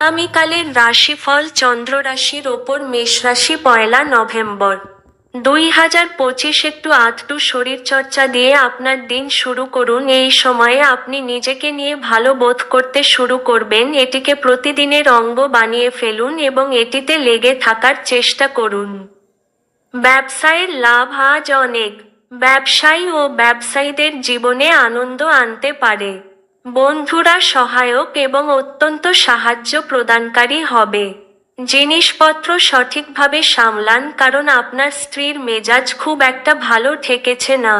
আগামীকালের রাশিফল চন্দ্র রাশির ওপর মেষ রাশি পয়লা নভেম্বর। দুই হাজার পঁচিশ একটু আধটু শরীরচর্চা দিয়ে আপনার দিন শুরু করুন। এই সময়ে আপনি নিজেকে নিয়ে ভালো বোধ করতে শুরু করবেন। এটিকে প্রতিদিনের অঙ্গ বানিয়ে ফেলুন এবং এটিতে লেগে থাকার চেষ্টা করুন। ব্যবসায়ের লাভ আজ অনেক। ব্যবসায়ী ও ব্যবসায়ীদের জীবনে আনন্দ আনতে পারে। বন্ধুরা সহায়ক এবং অত্যন্ত সাহায্য প্রদানকারী হবে। জিনিসপত্র সঠিকভাবে সামলান কারণ আপনার স্ত্রীর মেজাজ খুব একটা ভালো ঠেকেছে না।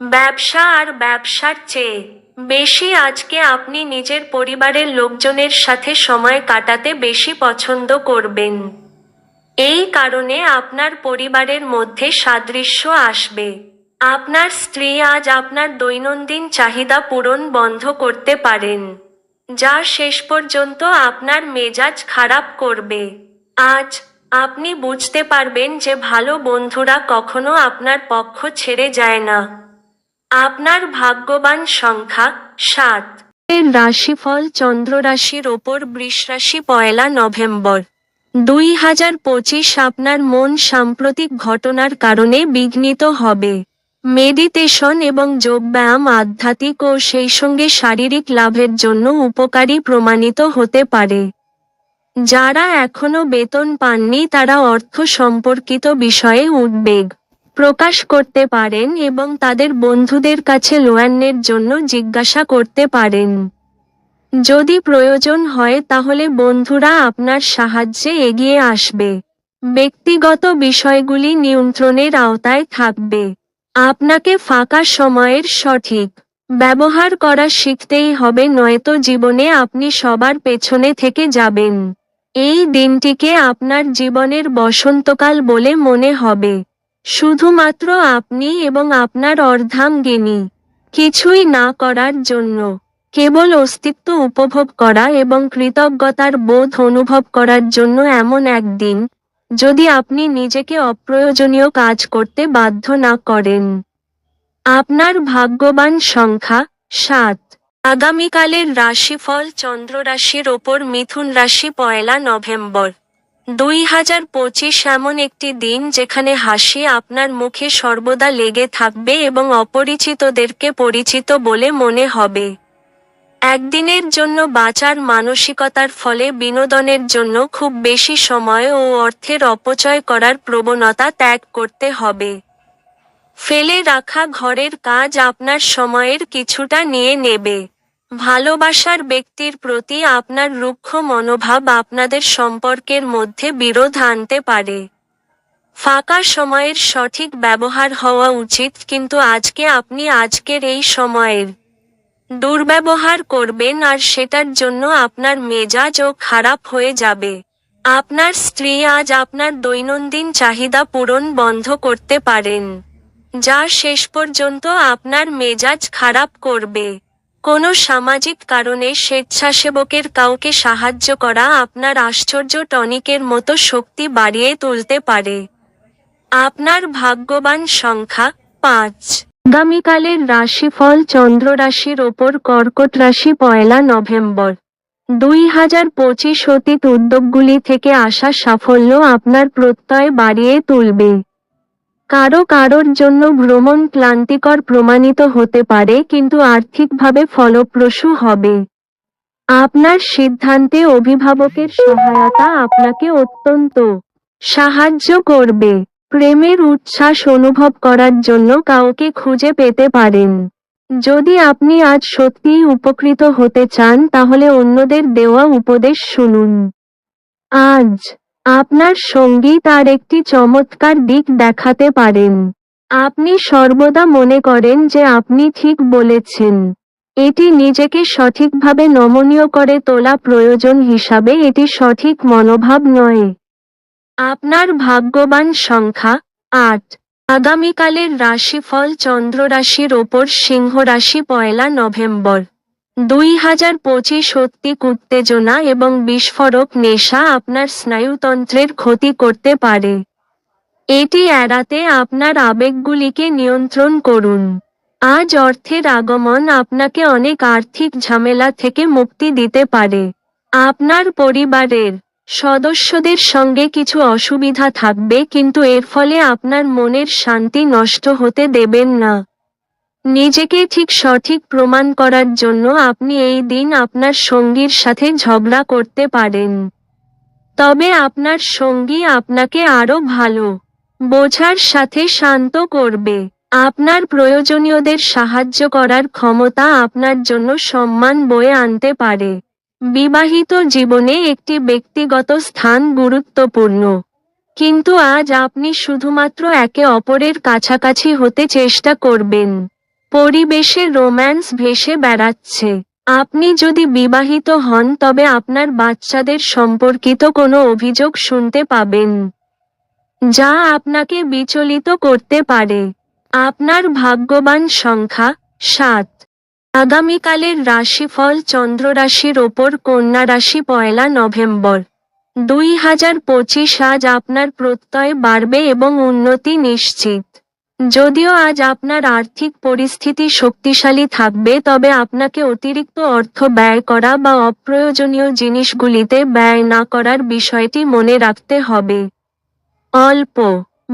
ব্যবসা আর ব্যবসার চেয়ে বেশি আজকে আপনি নিজের পরিবারের লোকজনের সাথে সময় কাটাতে বেশি পছন্দ করবেন। এই কারণে আপনার পরিবারের মধ্যে সাদৃশ্য আসবে। আপনার স্ত্রী আজ আপনার দৈনন্দিন চাহিদা পূরণ বন্ধ করতে পারেন, যা শেষ পর্যন্ত আপনার মেজাজ খারাপ করবে। আজ আপনি বুঝতে পারবেন যে ভালো বন্ধুরা কখনো আপনার পক্ষ ছেড়ে যায় না। আপনার ভাগ্যবান সংখ্যা সাত। এর রাশিফল চন্দ্র রাশির ওপর বৃষ রাশি পয়লা নভেম্বর। দুই হাজার পঁচিশ আপনার মন সাম্প্রতিক ঘটনার কারণে বিঘ্নিত হবে। মেডিটেশন এবং যোগব্যায়াম আধ্যাত্মিক ও সেই সঙ্গে শারীরিক লাভের জন্য উপকারী প্রমাণিত হতে পারে। যারা এখনও বেতন পাননি, তারা অর্থ সম্পর্কিত বিষয়ে উদ্বেগ প্রকাশ করতে পারেন এবং তাদের বন্ধুদের কাছে লোয়ান্নের জন্য জিজ্ঞাসা করতে পারেন। যদি প্রয়োজন হয়, তাহলে বন্ধুরা আপনার সাহায্যে এগিয়ে আসবে। ব্যক্তিগত বিষয়গুলি নিয়ন্ত্রণের আওতায় থাকবে। আপনাকে ফাঁকা সময়ের সঠিক ব্যবহার করা শিখতেই হবে, নয়তো জীবনে আপনি সবার পেছনে থেকে যাবেন। এই দিনটিকে আপনার জীবনের বসন্তকাল বলে মনে হবে। শুধুমাত্র আপনি এবং আপনার অর্ধাঙ্গিনী, কিছুই না করার জন্য, কেবল অস্তিত্ব উপভোগ করা এবং কৃতজ্ঞতার বোধ অনুভব করার জন্য এমন একদিন যদি আপনি নিজেকে অপ্রয়োজনীয় কাজ করতে বাধ্য না করেন। আপনার ভাগ্যবান সংখ্যা, সাত। আগামীকালের রাশিফল চন্দ্র রাশির ওপর মিথুন রাশি পয়লা নভেম্বর। দুই হাজার পঁচিশ এমন একটি দিন যেখানে হাসি আপনার মুখে সর্বদা লেগে থাকবে এবং অপরিচিতদেরকে পরিচিত বলে মনে হবে। একদিনের জন্য বাঁচার মানসিকতার ফলে বিনোদনের জন্য খুব বেশি সময় ও অর্থের অপচয় করার প্রবণতা ত্যাগ করতে হবে। ফেলে রাখা ঘরের কাজ আপনার সময়ের কিছুটা নিয়ে নেবে। ভালোবাসার ব্যক্তির প্রতি আপনার রুক্ষ মনোভাব আপনাদের সম্পর্কের মধ্যে বিরোধ আনতে পারে। ফাঁকা সময়ের সঠিক ব্যবহার হওয়া উচিত, কিন্তু আজকে আপনি আজকের এই সময়ের দুর্ব্যবহার করবেন আর সেটার জন্য আপনার মেজাজও খারাপ হয়ে যাবে। আপনার স্ত্রী আজ আপনার দৈনন্দিন চাহিদা পূরণ বন্ধ করতে পারেন। যা শেষ পর্যন্ত আপনার মেজাজ খারাপ করবে। কোনো সামাজিক কারণে স্বেচ্ছাসেবকের কাউকে সাহায্য করা আপনার আশ্চর্য টনিকের মতো শক্তি বাড়িয়ে তুলতে পারে। আপনার ভাগ্যবান সংখ্যা পাঁচ। আগামীকালের রাশিফল চন্দ্র রাশির ওপর কর্কট রাশি পয়লা নভেম্বর। দুই হাজার পঁচিশ অতীত উদ্যোগগুলি থেকে আসা সাফল্য আপনার প্রত্যয় বাড়িয়ে তুলবে। কারও কারোর জন্য ভ্রমণ ক্লান্তিকর প্রমাণিত হতে পারে, কিন্তু আর্থিকভাবে ফলপ্রসূ হবে। আপনার সিদ্ধান্তে অভিভাবকের সহায়তা আপনাকে অত্যন্ত সাহায্য করবে। প্রেমের উচ্ছ্বাস অনুভব করার জন্য কাউকে খুঁজে পেতে পারেন। যদি আপনি আজ সত্যিই উপকৃত হতে চান, তাহলে অন্যদের দেওয়া উপদেশ শুনুন। আজ আপনার সঙ্গী তার একটি চমৎকার দিক দেখাতে পারেন। আপনি সর্বদা মনে করেন যে আপনি ঠিক বলেছেন। এটি নিজেকে সঠিকভাবে নমনীয় করে তোলা প্রয়োজন হিসাবে এটি সঠিক মনোভাব নয়। আপনার ভাগ্যবান সংখ্যা, আট। আগামীকালের রাশিফল চন্দ্র রাশির ওপর সিংহ রাশি পয়লা নভেম্বর। দুই হাজার পঁচিশ সত্যিক উত্তেজনা এবং বিস্ফোরক নেশা আপনার স্নায়ুতন্ত্রের ক্ষতি করতে পারে। এটি এড়াতে আপনার আবেগগুলিকে নিয়ন্ত্রণ করুন। আজ অর্থের আগমন আপনাকে অনেক আর্থিক ঝামেলা থেকে মুক্তি দিতে পারে। আপনার পরিবারের সদস্যদের সঙ্গে কিছু অসুবিধা থাকবে, কিন্তু এর ফলে আপনার মনের শান্তি নষ্ট হতে দেবেন না। নিজেকে ঠিক সঠিক প্রমাণ করার জন্য আপনি এই দিন আপনার সঙ্গীর সাথে ঝগড়া করতে পারেন। তবে আপনার সঙ্গী আপনাকে আরও ভালো, বোঝার সাথে শান্ত করবে। আপনার প্রয়োজনীয়দের সাহায্য করার ক্ষমতা আপনার জন্য সম্মান বয়ে আনতে পারে। বিবাহিত জীবনে একটি ব্যক্তিগত স্থান গুরুত্বপূর্ণ। কিন্তু আজ আপনি শুধুমাত্র একে অপরের কাছাকাছি হতে চেষ্টা করবেন। পরিবেশে রোম্যান্স ভেসে বেড়াচ্ছে। আপনি যদি বিবাহিত হন, তবে আপনার বাচ্চাদের সম্পর্কিত কোনো অভিযোগ শুনতে পাবেন, যা আপনাকে বিচলিত করতে পারে। আপনার ভাগ্যবান সংখ্যা সাত। আগামীকালের রাশিফল চন্দ্র রাশির ওপর কন্যা রাশি পয়লা নভেম্বর। দুই হাজার পঁচিশ আজ আপনার প্রত্যয় বাড়বে এবং উন্নতি নিশ্চিত। যদিও আজ আপনার আর্থিক পরিস্থিতি শক্তিশালী থাকবে, তবে আপনাকে অতিরিক্ত অর্থ ব্যয় করা বা অপ্রয়োজনীয় জিনিসগুলিতে ব্যয় না করার বিষয়টি মনে রাখতে হবে। অল্প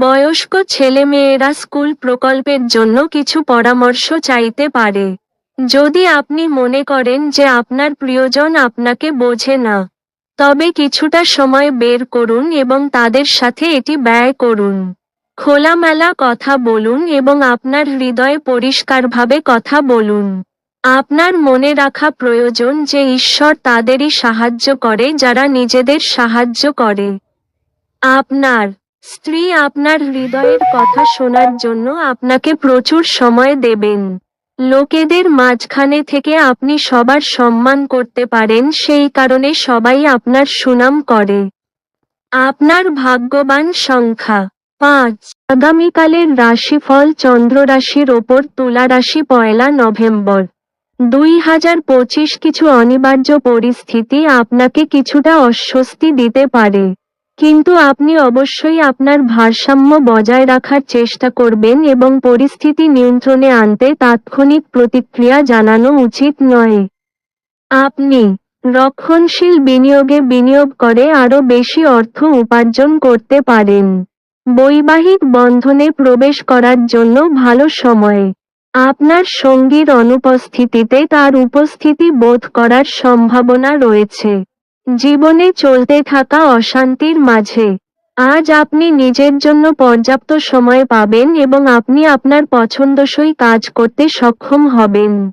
বয়স্ক ছেলেমেয়েরা স্কুল প্রকল্পের জন্য কিছু পরামর্শ চাইতে পারে। যদি আপনি মনে করেন যে আপনার প্রিয়জন আপনাকে বোঝে না, তবে কিছুটা সময় বের করুন এবং তাদের সাথে এটি ব্যয় করুন। খোলামেলা কথা বলুন এবং আপনার হৃদয়ে পরিষ্কারভাবে কথা বলুন। আপনার মনে রাখা প্রয়োজন যে ঈশ্বর তাদেরই সাহায্য করে যারা নিজেদের সাহায্য করে। আপনার স্ত্রী আপনার হৃদয়ের কথা শোনার জন্য আপনাকে প্রচুর সময় দেবেন। লোকেদের মাঝখানে থেকে আপনি সবার সম্মান করতে পারেন, সেই কারণে সবাই আপনার সুনাম করে। আপনার ভাগ্যবান সংখ্যা। পাঁচ, আগামীকালের রাশিফল চন্দ্র রাশির ওপর তুলা রাশি পয়লা নভেম্বর। দুই হাজার পঁচিশ কিছু অনিবার্য পরিস্থিতি আপনাকে কিছুটা অস্বস্তি দিতে পারে। কিন্তু আপনি অবশ্যই আপনার ভারসাম্য বজায় রাখার চেষ্টা করবেন এবং পরিস্থিতি নিয়ন্ত্রণে আনতে তাৎক্ষণিক প্রতিক্রিয়া জানানো উচিত নয়। আপনি রক্ষণশীল বিনিয়োগে বিনিয়োগ করে আরও বেশি অর্থ উপার্জন করতে পারেন। বৈবাহিক বন্ধনে প্রবেশ করার জন্য ভালো সময়। আপনার সঙ্গীর অনুপস্থিতিতে তার উপস্থিতি বোধ করার সম্ভাবনা রয়েছে। জীবনে চলতে থাকা অশান্তির মাঝে। আজ আপনি নিজের জন্য পর্যাপ্ত সময় পাবেন এবং আপনি আপনার পছন্দসই কাজ করতে সক্ষম হবেন।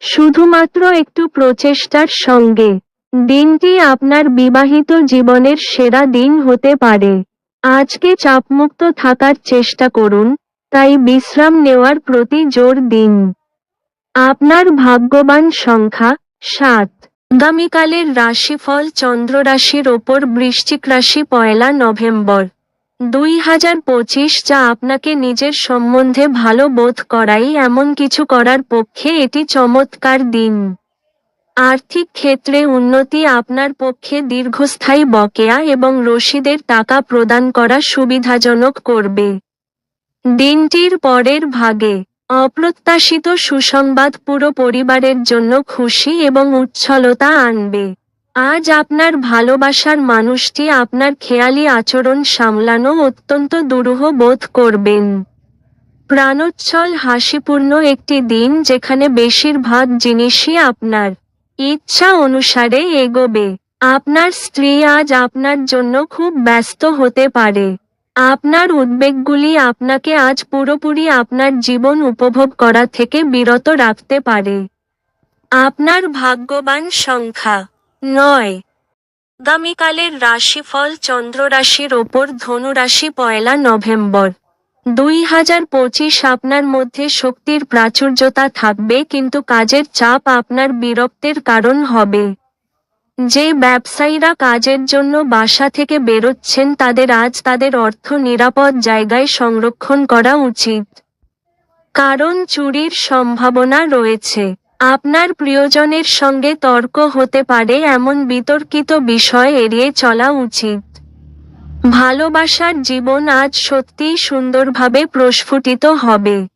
শুধুমাত্র একটু প্রচেষ্টার সঙ্গে। দিনটি আপনার বিবাহিত জীবনের সেরা দিন হতে পারে। আজকে চাপমুক্ত থাকার চেষ্টা করুন, তাই বিশ্রাম নেওয়ার প্রতি জোর দিন। আপনার ভাগ্যবান সংখ্যা, সাত। আগামীকালের রাশিফল চন্দ্র রাশির ওপর বৃশ্চিক রাশি পয়লা নভেম্বর। দুই হাজার পঁচিশ যা আপনাকে নিজের সম্বন্ধে ভালো বোধ করাই এমন কিছু করার পক্ষে এটি চমৎকার দিন। আর্থিক ক্ষেত্রে উন্নতি আপনার পক্ষে দীর্ঘস্থায়ী বকেয়া এবং রসিদের টাকা প্রদান করা সুবিধাজনক করবে। দিনটির পরের ভাগে অপ্রত্যাশিত সুসংবাদ পুরো পরিবারের জন্য খুশি এবং উচ্ছলতা আনবে। আজ আপনার ভালোবাসার মানুষটি আপনার খেয়ালি আচরণ সামলানো অত্যন্ত দুরূহ বোধ করবেন। প্রাণোচ্ছল হাসিপূর্ণ একটি দিন যেখানে বেশিরভাগ জিনিসই আপনার ইচ্ছা অনুসারে এগোবে। আপনার স্ত্রী আজ আপনার জন্য খুব ব্যস্ত হতে পারে। আপনার উদ্বেগগুলি আপনাকে আজ পুরোপুরি আপনার জীবন উপভোগ করা থেকে বিরত রাখতে পারে। আপনার ভাগ্যবান সংখ্যা, নয়। আগামীকালের রাশিফল চন্দ্র রাশির ওপর ধনুরাশি পয়লা নভেম্বর। দুই হাজার পঁচিশ আপনার মধ্যে শক্তির প্রাচুর্যতা থাকবে কিন্তু কাজের চাপ আপনার বিরক্তের কারণ হবে। যে ব্যবসায়ীরা কাজের জন্য বাসা থেকে বেরোচ্ছেন তাদের আজ তাদের অর্থ নিরাপদ জায়গায় সংরক্ষণ করা উচিত। কারণ চুরির সম্ভাবনা রয়েছে। আপনার প্রিয়জনের সঙ্গে তর্ক হতে পারে এমন বিতর্কিত বিষয় এড়িয়ে চলা উচিত। ভালোবাসার জীবন আজ সত্যিই সুন্দরভাবে প্রস্ফুটিত হবে।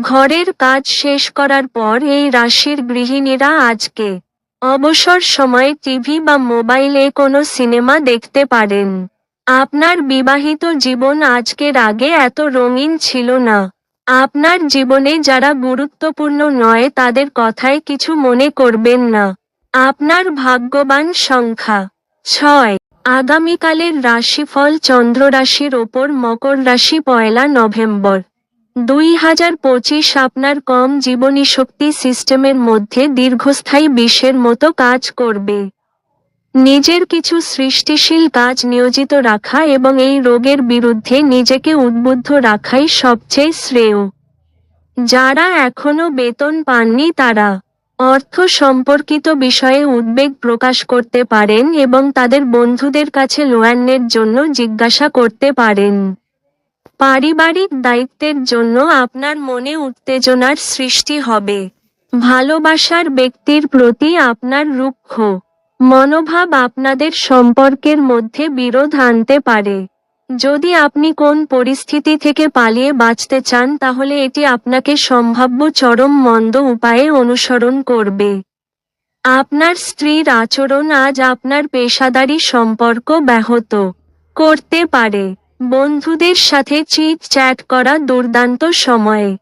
ঘরের কাজ শেষ করার পর এই রাশির গৃহিণীরা আজকে অবসর সময়ে টিভি বা মোবাইলে কোনো সিনেমা দেখতে পারেন। আপনার বিবাহিত জীবন আজকের আগে এত রঙিন ছিল না। আপনার জীবনে যারা গুরুত্বপূর্ণ নয় তাদের কথায় কিছু মনে করবেন না। আপনার ভাগ্যবান সংখ্যা। ছয়। আগামীকালের রাশিফল চন্দ্র রাশির ওপর মকর রাশি পয়লা নভেম্বর। দুই হাজার পঁচিশ আপনার কম জীবনী শক্তি সিস্টেমের মধ্যে দীর্ঘস্থায়ী বিষের মতো কাজ করবে। নিজের কিছু সৃষ্টিশীল কাজ নিয়োজিত রাখা এবং এই রোগের বিরুদ্ধে নিজেকে উদ্বুদ্ধ রাখাই সবচেয়ে শ্রেয়। যারা এখনও বেতন পাননি তারা অর্থ সম্পর্কিত বিষয়ে উদ্বেগ প্রকাশ করতে পারেন এবং তাদের বন্ধুদের কাছে লোয়ান্নের জন্য জিজ্ঞাসা করতে পারেন। পারিবারিক দায়িত্বের জন্য আপনার মনে উত্তেজনার সৃষ্টি হবে। ভালোবাসার ব্যক্তির প্রতি আপনার রুক্ষ মনোভাব আপনাদের সম্পর্কের মধ্যে বিরোধ আনতে পারে। যদি আপনি কোন পরিস্থিতি থেকে পালিয়ে বাঁচতে চান, তাহলে এটি আপনাকে সম্ভাব্য চরম মন্দ উপায়ে অনুসরণ করবে। আপনার স্ত্রীর আচরণ আজ আপনার পেশাদারি সম্পর্ক ব্যাহত করতে পারে। বন্ধুদের সাথে চিট চ্যাট করা দুর্দান্ত সময়ে।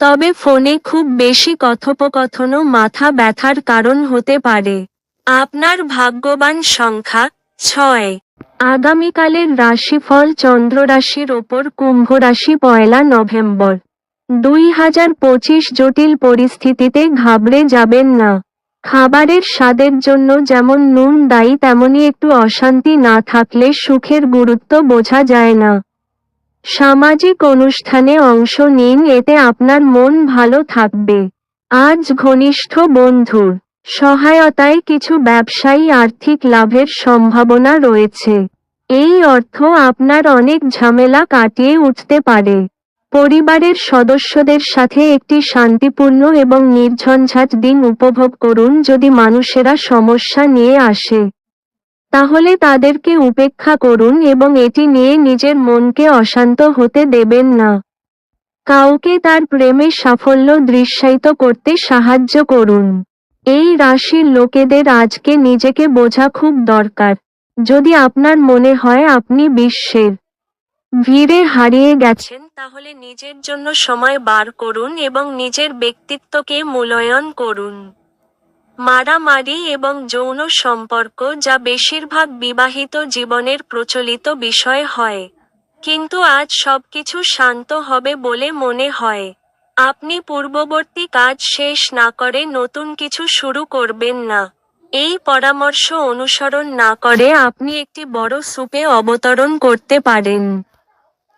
তবে ফোনে খুব বেশি কথোপকথনও মাথা ব্যথার কারণ হতে পারে। আপনার ভাগ্যবান সংখ্যা, ছয়। আগামীকালের রাশিফল চন্দ্র রাশির ওপর কুম্ভ রাশি পয়লা নভেম্বর। দুই হাজার পঁচিশ জটিল পরিস্থিতিতে ঘাবড়ে যাবেন না। খাবারের স্বাদের জন্য যেমন নুন দায়ী, তেমনি একটু অশান্তি না থাকলে সুখের গুরুত্ব বোঝা যায় না। সামাজিক অনুষ্ঠানে অংশ নিন, এতে আপনার মন ভালো থাকবে। আজ ঘনিষ্ঠ বন্ধুর সহায়তায় কিছু ব্যবসায়ী আর্থিক লাভের সম্ভাবনা রয়েছে। এই অর্থ আপনার অনেক ঝামেলা কাটিয়ে উঠতে পারে। পরিবারের সদস্যদের সাথে একটি শান্তিপূর্ণ এবং নির্ঝঞ্ঝাট দিন উপভোগ করুন যদি মানুষেরা সমস্যা নিয়ে আসে। তাহলে তাদেরকে উপেক্ষা করুন এবং এটি নিয়ে নিজের মনকে অশান্ত হতে দেবেন না। কাউকে তার প্রেমে সাফল্য দৃশ্যায়িত করতে সাহায্য করুন। এই রাশির লোকেদের আজকে নিজেকে বোঝা খুব দরকার। যদি আপনার মনে হয় আপনি বিশ্বের ভিড়ে হারিয়ে গেছেন তাহলে নিজের জন্য সময় বার করুন এবং নিজের ব্যক্তিত্বকে মূল্যায়ন করুন। মারামারি এবং যৌন সম্পর্ক যা বেশিরভাগ বিবাহিত জীবনের প্রচলিত বিষয় হয়। কিন্তু আজ সবকিছু শান্ত হবে বলে মনে হয়। আপনি পূর্ববর্তী কাজ শেষ না করে নতুন কিছু শুরু করবেন না। এই পরামর্শ অনুসরণ না করে আপনি একটি বড় সুপে অবতরণ করতে পারেন।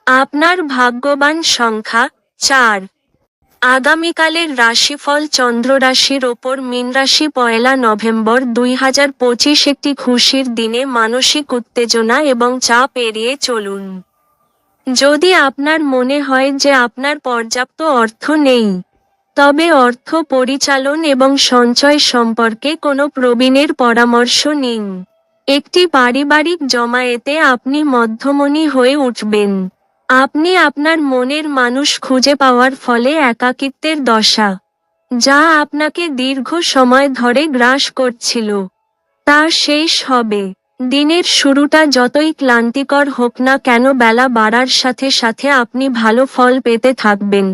আপনার ভাগ্যবান সংখ্যা চার। আগামীকালের রাশিফল চন্দ্র রাশির ওপর মীন রাশি পয়লা নভেম্বর দুই হাজার পঁচিশ একটি খুশির দিনে মানসিক উত্তেজনা এবং চাপ এড়িয়ে চলুন। যদি আপনার মনে হয় যে আপনার পর্যাপ্ত অর্থ নেই, তবে অর্থ পরিচালন এবং সঞ্চয় সম্পর্কে কোনো প্রবীণের পরামর্শ নিন। একটি পারিবারিক জমায়েতে আপনি মধ্যমণি হয়ে উঠবেন। আপনি আপনার মনের মানুষ খুঁজে পাওয়ার ফলে একাকিত্বের দশা, যা আপনাকে দীর্ঘ সময় ধরে গ্রাস করছিল। তা শেষ হবে। দিনের শুরুটা যতই ক্লান্তিকর হোক না কেন, বেলা বাড়ার সাথে সাথে আপনি ভালো ফল পেতে থাকবেন।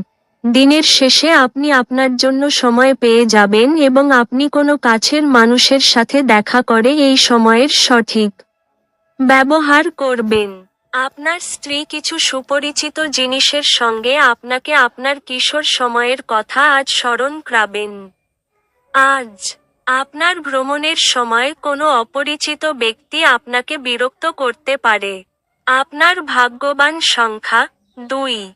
দিনের শেষে আপনি আপনার জন্য সময় পেয়ে যাবেন এবং আপনি কোনো কাছের মানুষের সাথে দেখা করে এই সময়ের সঠিক ব্যবহার করবেন। আপনার স্ত্রী কিছু সুপরিচিত জিনিসের সঙ্গে আপনাকে আপনার কিশোর সময়ের কথা আজ স্মরণ করাবেন। আজ আপনার ভ্রমণের সময় কোনো অপরিচিত ব্যক্তি আপনাকে বিরক্ত করতে পারে। আপনার ভাগ্যবান সংখ্যা দুই।